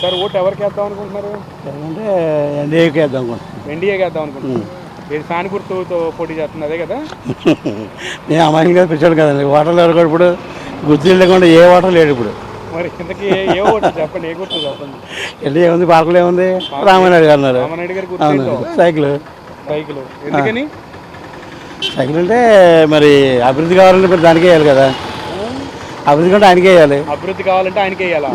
Sir vote ఎవరికి వేద్దాం అనుకుంటున్నారు? అంటే ఎన్డీఏకి వేద్దాం అనుకుంటున్నాను ఎన్డీఏకి వేద్దాం అనుకుంటున్నారు. ఇది ఫ్యాన్ గుర్తుతో పోటీ చేస్తుంది అదే కదా? నేను అమాయకంగా పిచ్చాడు కదండి. ఓటర్లు ఎవరు కూడా ఇప్పుడు గుర్తు లేకుండా ఏ ఓటర్ లేడు ఇప్పుడు. మరి ఇంతకీ ఏ- ఓటు? చెప్పండి ఏ గుర్తు చెప్పండి. ఎన్డీఏ ఉంది పార్కులు ఏముంది? రామానాయుడు గారు అన్నారు రామనాయుడు గారి గుర్తు? సైకిల్. సైకిల్. ఎందుకని? సైకిల్ అంటే మరి అభివృద్ధి కావాలంటే మరి దానికే వేయాలి కదా. అభివృద్ధి కంటే ఆయనకే వేయాలి. అభివృద్ధి కావాలంటే ఆయనకి వేయాలా?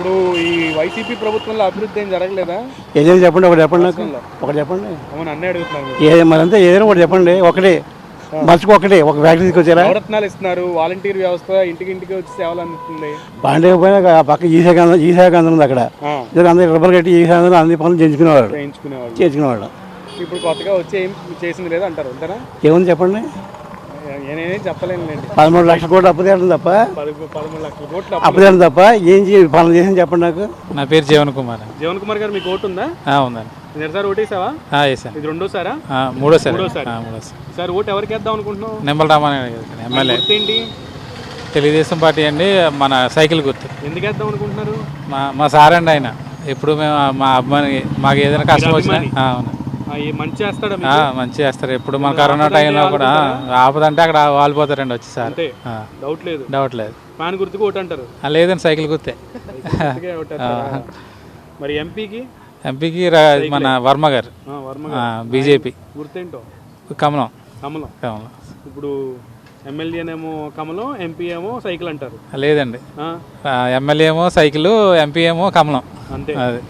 ఇప్పుడు ఈ వైసీపీ ప్రభుత్వంలో అభివృద్ధి ఏం జరగలేదా? ఏదైనా చెప్పండి ఒకటి చెప్పండి నాకు. ఒకటి చెప్పండి. అవును అన్నీ అడుగుతున్నాను. ఏ మరంతా ఏదైనా ఒకటి చెప్పండి ఒకటి. మర్చిపో ఒకటి ఒక ఫ్యాక్టరీ తీసుకొచ్చారా నవరత్నాలు ఇస్తున్నారు వాలంటీర్ వ్యవస్థ ఇంటికి ఇంటికి వచ్చి సేవలు అందిస్తుంది. బాండే పోయినా ఆ పక్క ఈ శాఖ అందరం- ఈ శాఖ అందరం ఉంది అక్కడ. అందరూ రబ్బర్ కట్టి ఈ శాఖ అందరూ అన్ని పనులు చేయించుకునేవాడు చేయించుకునేవాళ్ళు. చేసుకునేవాడు ఇప్పుడు కొత్తగా వచ్చి ఏం చేసింది లేదు అంటారు అంతేనా? ఏముంది చెప్పండి? నేనేం చెప్పలేనులేండి. పదమూడు లక్షల కోట్లు అప్పు తీయడం తప్ప? పది పదమూడు లక్షల కోట్ల అప్పు తీయడం తప్ప? ఏం చేయ పనులు చేసి చెప్పండి నాకు. నా పేరు జీవన్ కుమార్. జీవన్ కుమార్ గారు మీకు ఓటు ఉందా? ఆ, ఉందండి. ఓటేసావా? వేసాను ఇది రెండోసారా? ఆ, మూడోసారి. మూడోసారి. ఆ, మూడోసారి. సార్ ఓటు ఎవరికి వేద్దాం అనుకుంటున్నావు? నిమ్మల రామారాయణ గారు ఎమ్మెల్యే. గుర్తేంటి? తెలుగుదేశం పార్టీ అండి మన సైకిల్ గుర్తు. ఎందుకు వేద్దాం అనుకుంటున్నారు? మా మా సార్ అండి ఆయన. ఎప్పుడు మేము మా అబ్బాయి మాకు ఏదైనా కష్టం వచ్చినా అభిమాని? ఆ, అవును. మంచి చేస్తాడా? మంచిగా చేస్తారు. ఎప్పుడు మన కరోనా టైంలో కూడా ఆపదంటే అక్కడ వాలిపోతారండి వచ్చి సార్. డౌట్ లేదు. డౌట్ లేదు. ఫ్యాన్ గుర్తుకు ఓటు అంటారు. లేదండి సైకిల్ గుర్తే? మరి ఎంపీకి? ఎంపీకి మన వర్మ గారు. బీజేపీ. గుర్తేంటో? కమలం. కమలం. కమలం. ఇప్పుడు ఎమ్మెల్యేనేమో కమలం ఎంపీ ఏమో సైకిల్ అంటారు. లేదండి. ఎమ్మెల్యే ఏమో సైకిల్ ఎంపీ ఏమో కమలం. అంతే. అది.